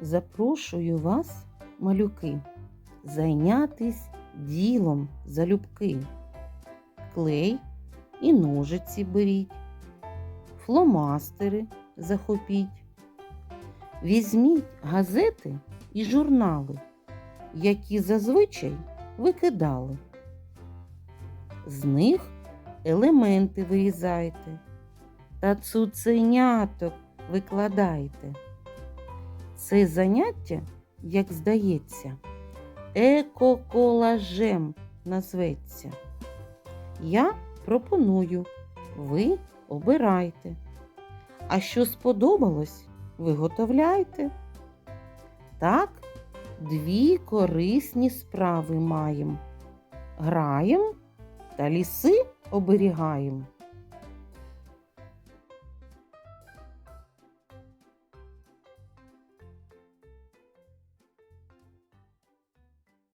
Запрошую вас, малюки, зайнятись ділом залюбки. Клей і ножиці беріть, фломастери захопіть. Візьміть газети і журнали, які зазвичай викидали. З них елементи вирізайте та цуценяток викладайте. Це заняття, як здається, екоколажем назветься. Я пропоную, ви обирайте. А що сподобалось, виготовляйте. Так, дві корисні справи маємо. Граєм та ліси оберігаєм.